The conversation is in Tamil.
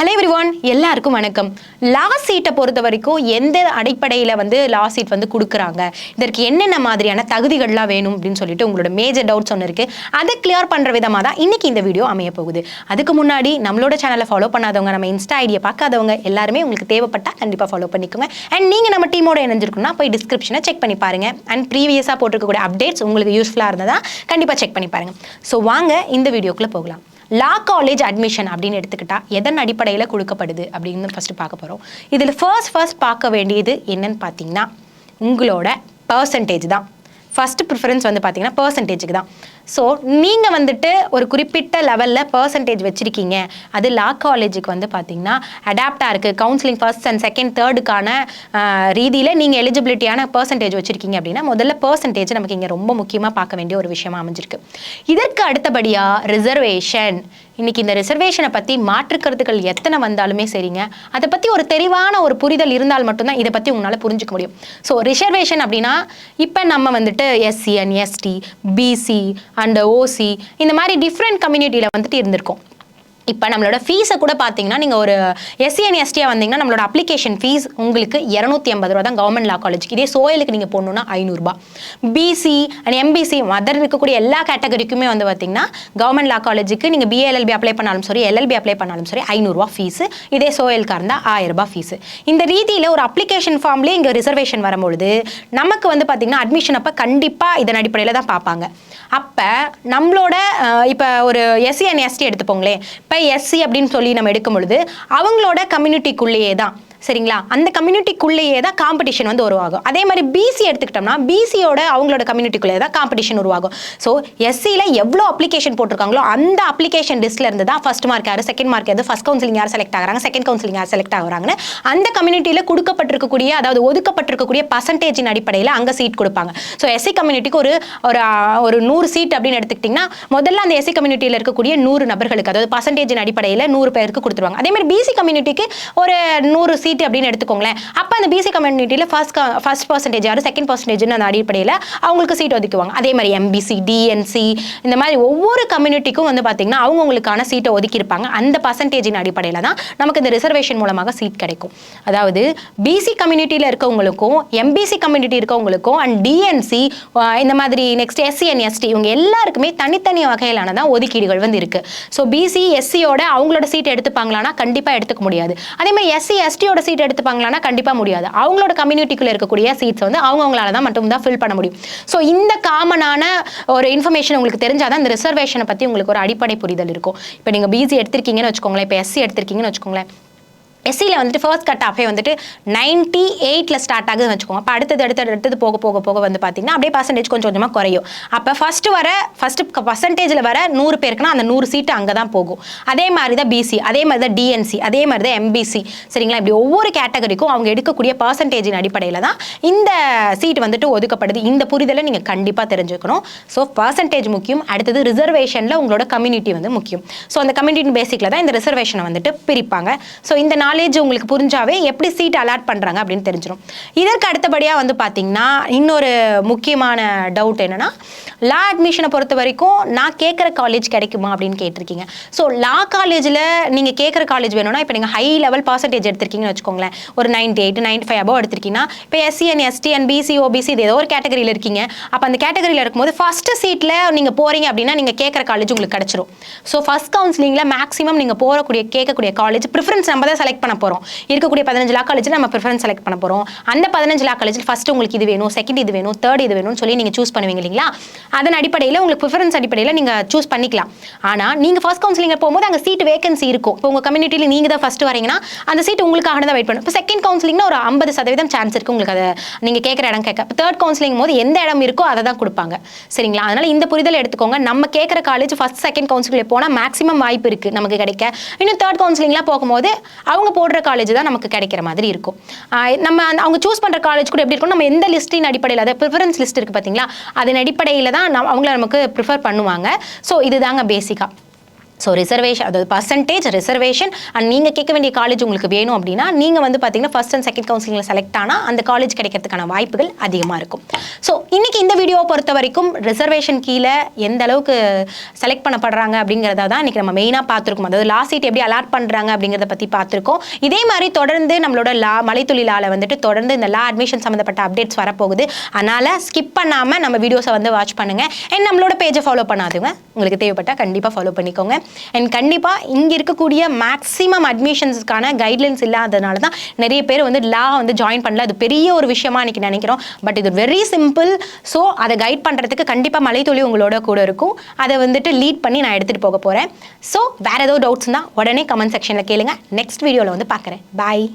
ஹலோ எவ்ரிவான் எல்லாருக்கும் வணக்கம். லா சீட்டை பொறுத்த வரைக்கும் எந்த அடிப்படையில் வந்து லா சீட் வந்து கொடுக்குறாங்க? இதற்கு என்னென்ன மாதிரியான தகுதிகள்லாம் வேணும் அப்படின்னு சொல்லிட்டு உங்களோட மேஜர் டவுட்ஸ் ஒன்று இருக்குது அதை கிளியர் பண்ணுற விதமாக தான் இன்றைக்கி இந்த வீடியோ அமைய போகுது. அதுக்கு முன்னாடி நம்மளோட சேனலை ஃபாலோ பண்ணாதவங்க நம்ம இன்ஸ்டா ஐடியை பார்க்காதவங்க எல்லாருமே உங்களுக்கு தேவைப்பட்டால் கண்டிப்பாக ஃபாலோ பண்ணிக்கோங்க. அண்ட் நீங்கள் நம்ம டீமோட இணைஞ்சிருக்குன்னா போய் டிஸ்கிரிப்ஷனை செக் பண்ணி பாருங்கள் அண்ட் ப்ரீவியஸாக போட்டிருக்கக்கூடிய அப்டேட்ஸ் உங்களுக்கு யூஸ்ஃபுல்லாக இருந்ததா கண்டிப்பாக செக் பண்ணி பாருங்கள் ஸோ வாங்க இந்த வீடியோக்குள்ளே போகலாம். லா காலேஜ் அட்மிஷன் அப்படின்னு எடுத்துக்கிட்டா எதன் அடிப்படையில் கொடுக்கப்படுது அப்படின்னு ஃபர்ஸ்ட் பார்க்க போகிறோம் இதில் ஃபர்ஸ்ட் ஃபர்ஸ்ட் பார்க்க வேண்டியது என்னன்னு பார்த்தீங்கன்னா உங்களோட பர்சன்டேஜ் தான். ஃபர்ஸ்ட் ப்ரிஃபரன்ஸ் வந்து பார்த்தீங்கன்னா பர்சன்டேஜுக்கு தான். ஸோ நீங்கள் வந்துட்டு ஒரு குறிப்பிட்ட லெவலில் பர்சன்டேஜ் வச்சுருக்கீங்க. அது லா காலேஜுக்கு வந்து பார்த்தீங்கன்னா அடாப்டாக இருக்குது கவுன்சிலிங் ஃபர்ஸ்ட் அண்ட் செகண்ட் தேர்டுக்கான ரீதியில் நீங்கள் எலிஜிபிலிட்டியான பர்சன்டேஜ் வச்சுருக்கீங்க அப்படின்னா முதல்ல பர்சன்டேஜ் நமக்கு இங்கே ரொம்ப முக்கியமாக பார்க்க வேண்டிய ஒரு விஷயமா அமைஞ்சிருக்கு. இதற்கு அடுத்தபடியாக ரிசர்வேஷன் இன்றைக்கி இந்த ரிசர்வேஷனை பற்றி மாற்றுக்கருத்துக்கள் எத்தனை வந்தாலுமே சரிங்க. அதை பற்றி ஒரு தெளிவான ஒரு புரிதல் இருந்தால் மட்டும்தான் இதை பற்றி உங்களால் புரிஞ்சுக்க முடியும். ஸோ ரிசர்வேஷன் அப்படின்னா இப்போ நம்ம வந்துட்டு SC and ST BC and OC இந்த மாதிரி டிஃப்ரெண்ட் கம்யூனிட்டியில் வந்துட்டு இருந்திருக்கோம். இப்போ நம்மளோட ஃபீஸை கூட பார்த்தீங்கன்னா நீங்கள் ஒரு எஸ்சி அண்ட் எஸ்டியாக வந்தீங்கன்னா நம்மளோட அப்ளிகேஷன் ஃபீஸ் உங்களுக்கு இரநூத்தி ஐம்பது ரூபா தான் கவர்மெண்ட் லா காலேஜுக்கு இதே சோயலுக்கு நீங்கள் போகணுன்னா ஐநூறுரூபா பிசி அண்ட் எம்பிசி மதர் இருக்கக்கூடிய எல்லா கேட்டகரிக்குமே வந்து பார்த்தீங்கன்னா கவர்மெண்ட் லா காலேஜுக்கு நீங்கள் பிஏஎல்எல்பி அப்ளை பண்ணாலும் சரி எல்எல்பி அப்ளை பண்ணாலும் சரி ஐநூறுரூவா ஃபீஸு இதே சோயலுக்காக இருந்தால் ஆயிரரூபா ஃபீஸு இந்த ரீதியில் ஒரு அப்ளிகேஷன் ஃபார்ம்லேயே இங்கே ரிசர்வேஷன் வரும்பொழுது நமக்கு வந்து பார்த்தீங்கன்னா அட்மிஷன் அப்போ கண்டிப்பாக இதன் அடிப்படையில் தான் பார்ப்பாங்க. அப்போ நம்மளோட இப்போ ஒரு எஸ்சி அண்ட் எஸ்டி எடுத்துப்போங்களேன் இப்போ எஸ்சி அப்படின்னு சொல்லி நம்ம எடுக்கும் பொழுது அவங்களோட கம்யூனிட்டிக்குள்ளேயே தான் சரிங்களா? அந்த கம்யூனிட்டிக்குள்ளேயே தான் காம்படிஷன் வந்து உருவாகும். அதே மாதிரி பிசி எடுத்துக்கிட்டோம்னா பிசியோட அவங்களோட கம்யூனிட்டிக்குள்ளேயே தான் காம்படிஷன் உருவாகும். ஸோ எஸ்சியில் எவ்வளோ அப்ளிகேஷன் போட்டிருக்காங்களோ அந்த அப்ளிகேஷன் லிஸ்ட்ல இருந்து தான் ஃபர்ஸ்ட் மார்க் யார் செகண்ட் மார்க் எது ஃபர்ஸ்ட் கவுன்சிலிங் யார் செலக்ட் ஆகிறாங்க செகண்ட் கவுன்சிலிங் யார் செலக்ட் ஆகிறாங்கன்னு அந்த கம்யூனிட்டியில் கொடுக்கப்பட்டிருக்கக்கூடிய அதாவது ஒதுக்கப்பட்டிருக்கக்கூடிய பர்சன்டேஜின் அடிப்படையில் அங்கே சீட் கொடுப்பாங்க. ஸோ எஸ்சி கம்யூனிட்டிக்கு ஒரு ஒரு ஒரு நூறு சீட் அப்படின்னு எடுத்துக்கிட்டிங்கன்னா முதல்ல அந்த எஸ்சி கம்யூனிட்டியில் இருக்கக்கூடிய நூறு நபர்களுக்கு அதாவது பர்சன்டேஜின் அடிப்படையில் நூறு பேருக்கு கொடுத்துருவாங்க. அதே மாதிரி பிசி கம்யூனிட்டிக்கு ஒரு நூறு சீட் அப்படின்னு எடுத்துக்கோங்களேன். அப்போ அந்த பிசி கம்யூனிட்டியில் ஃபர்ஸ்ட் ஃபர்ஸ்ட் பர்சன்டேஜ் யாரும் செகண்ட் பர்சன்டேஜ்னு அந்த அடிப்படையில் அவங்களுக்கு சீட் ஒதுக்குவாங்க அதே மாதிரி எம்பிசி டிஎன்சி இந்த மாதிரி ஒவ்வொரு கம்யூனிட்டிக்கும் வந்து பார்த்திங்கன்னா அவங்கவுங்களுக்கான சீட்டை ஒதுக்கியிருப்பாங்க. அந்த பர்சன்டேஜின் அடிப்படையில் தான் நமக்கு இந்த ரிசர்வேஷன் மூலமாக சீட் கிடைக்கும். அதாவது பிசி கம்யூனிட்டியில் இருக்கவங்களுக்கும் எம்பிசி கம்யூனிட்டி இருக்கவங்களுக்கும் அண்ட் டிஎன்சி இந்த மாதிரி நெக்ஸ்ட் எஸ்சி அண்ட் எஸ்டி இவங்க எல்லாருக்குமே தனித்தனி வகையிலான தான் ஒதுக்கீடுகள் வந்து இருக்குது ஸோ பிசி எஸ்சியோட அவங்களோட சீட் எடுத்துப்பாங்களான்னா கண்டிப்பாக எடுத்துக்க முடியாது. அதே மாதிரி எஸ்சி எஸ்டியோட சீட் எடுத்துப்பாங்களான்னா கண்டிப்பாக முடியாது. அவங்களோட கம்யூனிட்டிக்குள்ளே இருக்கக்கூடிய சீட்ஸ் வந்து அவங்கவுங்களால தான் மட்டும் தான் ஃபில் பண்ண முடியும். ஸோ இந்த காமனான ஒரு இன்ஃபர்மேஷன் உங்களுக்கு தெரிஞ்சாதான் இந்த ரிசர்வேஷனை பற்றி உங்களுக்கு ஒரு அடிப்படை புரிதல் இருக்கும். இப்போ நீங்கள் பிசி எடுத்திருக்கீங்கன்னு வச்சுக்கோங்களேன் இப்போ எஸ்சி எடுத்திருக்கீங்கன்னு வச்சுக்கோங்களேன். எஸ்சியில் வந்துட்டு ஃபர்ஸ்ட் கட் ஆஃபே வந்துட்டு நைன்ட்டி எயிட்டில் ஸ்டார்ட் ஆகுதுன்னு வச்சுக்கோங்க. அப்போ அடுத்தது அடுத்தது அடுத்தது போக போக போக வந்து பார்த்தீங்கன்னா அப்படியே பர்சன்டேஜ் கொஞ்சம் கொஞ்சமாக குறையும். அப்போ ஃபஸ்ட்டு வர ஃபஸ்ட்டு பர்சன்டேஜில் வர நூறு பேருக்குன்னா அந்த நூறு சீட்டு அங்கே தான் போகும். அதே மாதிரி தான் பிசி அதே மாதிரி தான் டிஎன்சி அதே மாதிரி தான் எம்பிசி சரிங்களா? இப்படி ஒவ்வொரு கேட்டகரிக்கும் அவங்க எடுக்கக்கூடிய பர்சன்டேஜின் அடிப்படையில் தான் இந்த சீட் வந்துட்டு ஒதுக்கப்படுது. இந்த புரிதலை நீங்கள் கண்டிப்பாக தெரிஞ்சுக்கணும். ஸோ பர்சன்டேஜ் முக்கியம். அடுத்தது ரிசர்வேஷனில் உங்களோட கம்யூனிட்டி வந்து முக்கியம். ஸோ அந்த கம்யூனிட்டி பேசிக்கில் தான் இந்த ரிசர்வேஷனை வந்துட்டு பிரிப்பாங்க. ஸோ இந்த நாலேஜ் உங்களுக்கு புரிஞ்சாவே எப்படி சீட் அலாட் பண்ணுறாங்க அப்படின்னு தெரிஞ்சிடும் இதற்கு அடுத்தபடியாக வந்து பார்த்தீங்கன்னா இன்னொரு முக்கியமான டவுட் என்னென்னா லா அட்மிஷனை பொறுத்த வரைக்கும் நான் கேட்குற காலேஜ் கிடைக்குமா அப்படின்னு கேட்டிருக்கீங்க. ஸோ லா காலேஜில் நீங்கள் கேட்குற காலேஜ் வேணும்னா இப்போ நீங்கள் ஹை லெவல் பர்சன்டேஜ் எடுத்திருக்கீங்கன்னு வச்சுக்கோங்களேன் ஒரு ninety eight ninety five above எடுத்திருக்கீங்கன்னா இப்போ எஸ்சிஎன் எஸ்டிஎன் பிசி ஓபிசி இது ஏதோ ஒரு கேட்டகரியில் இருக்கீங்க. அப்போ அந்த கேட்டகரியில் இருக்கும்போது ஃபஸ்ட்டு சீட்டில் நீங்கள் போகிறீங்க அப்படின்னா நீங்கள் கேட்குற காலேஜ் உங்களுக்கு கிடச்சிரும். ஸோ ஃபஸ்ட் கவுன்சிலிங்கில் மேக்ஸிமம் நீங்கள் போகக்கூடிய கேட்கக்கூடிய காலேஜ் ப்ரிஃபரன்ஸ் நம்ம தான் செலக்ட் பண்ண போகிறோம் இருக்கக்கூடிய பதினஞ்சு லா காலேஜில் நம்ம ப்ரிஃபரன்ஸ் செலக்ட் பண்ண போகிறோம் அந்த பதினஞ்சு லா காலேஜில் ஃபஸ்ட்டு உங்களுக்கு இது வேணும் செகண்ட் இது வேணும் தேர்ட் இது வேணும்னு சொல்லி நீங்கள் சூஸ் பண்ணுவீங்க இல்லைங்களா? அதன் அடிப்படையில் உங்களுக்கு ப்ரிஃபரன்ஸ் அடிப்படையில் நீங்கள் சூஸ் பண்ணிக்கலாம். ஆனால் நீங்கள் ஃபர்ஸ்ட் கவுன்சிலிங் போகும்போது அங்கே சீட் வேகன்சி இருக்கும். இப்போ உங்கள் கம்யூனிட்டியில் நீங்கள் தான் ஃபஸ்ட்டு வரீங்கன்னா அந்த சீட் உங்களுக்காக தான் வெயிட் பண்ணும். இப்போ செகண்ட் கவுன்சிலிங்னா ஒரு ஐம்பது சதவீதம் சான்ஸ் இருக்குது உங்களுக்கு அதை நீங்கள் கேட்குற இடம் கேட்க. இப்போ தேர்ட் கவுன்சிலிங் போது எந்த இடம் இருக்கோ அதை தான் கொடுப்பாங்க. சரிங்களா? அதனால் இந்த புரிதல் எடுத்துக்கோங்க. நம்ம கேட்குற காலேஜ் ஃபஸ்ட் செகண்ட் கவுன்சிலில் போனால் மேக்ஸிமம் வாய்ப்பு இருக்குது நமக்கு கிடைக்க. இன்னும் தேர்ட் கவுன்சிலிங்லாம் போகும்போது அவங்க போடுற காலேஜ் தான் நமக்கு கிடைக்கிற மாதிரி இருக்கும். நம்ம அவங்க சூஸ் பண்ணுற காலேஜ் கூட எப்படி இருக்கும் நம்ம எந்த லிஸ்டின் அடிப்படையில் அதாவது ப்ரிஃபரன்ஸ் லிஸ்ட் இருக்குது பார்த்தீங்களா அதன் அடிப்படையில் தான் நம்ம அவங்கள நமக்கு ப்ரிஃபர் பண்ணுவாங்க. ஸோ இதுதாங்க பேசிக்காக ஸோ ரிசர்வேஷன் அதாவது பர்சன்டேஜ் ரிசர்வேஷன் அண்ட் நீங்கள் கேட்க வேண்டிய காலேஜ் உங்களுக்கு வேணும் அப்படின்னா நீங்கள் வந்து பார்த்தீங்கன்னா ஃபர்ஸ்ட் அண்ட் செகண்ட் கவுன்சிலிங்கில் செலக்ட் ஆனால் அந்த காலேஜ் கிடைக்கிறதுக்கான வாய்ப்புகள் அதிகமாக இருக்கும். ஸோ இன்றைக்கி இந்த வீடியோவை பொறுத்த வரைக்கும் ரிசர்வேஷன் கீழே எந்த அளவுக்கு செலக்ட் பண்ணப்படுறாங்க அப்படிங்கிறத தான் இன்றைக்கி நம்ம மெயினாக பார்த்துருக்கோம். அதாவது லாஸ்ட் சீட் எப்படி அலாட் பண்ணுறாங்க அப்படிங்கிறத பற்றி பார்த்துருக்கோம். இதே மாதிரி தொடர்ந்து நம்மளோட லா மலைத்துளிலால வந்துட்டு தொடர்ந்து இந்த லா அட்மிஷன் சம்மந்தப்பட்ட அப்டேட்ஸ் வரப்போகுது. அதனால் ஸ்கிப் பண்ணாமல் நம்ம வீடியோஸை வந்து வாட்ச் பண்ணுங்கள் அண்ட் நம்மளோட பேஜை ஃபாலோ பண்ணாதுங்க உங்களுக்கு தேவைப்பட்டால் கண்டிப்பாக ஃபாலோ பண்ணிக்கோங்க. அண்ட் கண்டிப்பாக இங்கே இருக்கக்கூடிய மேக்ஸிமம் அட்மிஷன்ஸுக்கான கைட்லைன்ஸ் இல்லாததுனால தான் நிறைய பேர் வந்து லா வந்து ஜாயின் பண்ணல. அது பெரிய ஒரு விஷயமா இன்றைக்கி நினைக்கிறோம். பட் இது வெரி சிம்பிள் ஸோ அதை கைட் பண்ணுறதுக்கு கண்டிப்பாக மலைத்தொழி உங்களோட கூட இருக்கும். அதை வந்துட்டு லீட் பண்ணி நான் எடுத்துகிட்டு போக போகிறேன் ஸோ வேறு ஏதோ டவுட்ஸ்னால் உடனே கமெண்ட் செக்ஷனில் கேளுங்க. நெக்ஸ்ட் வீடியோவில் வந்து பார்க்குறேன். பாய்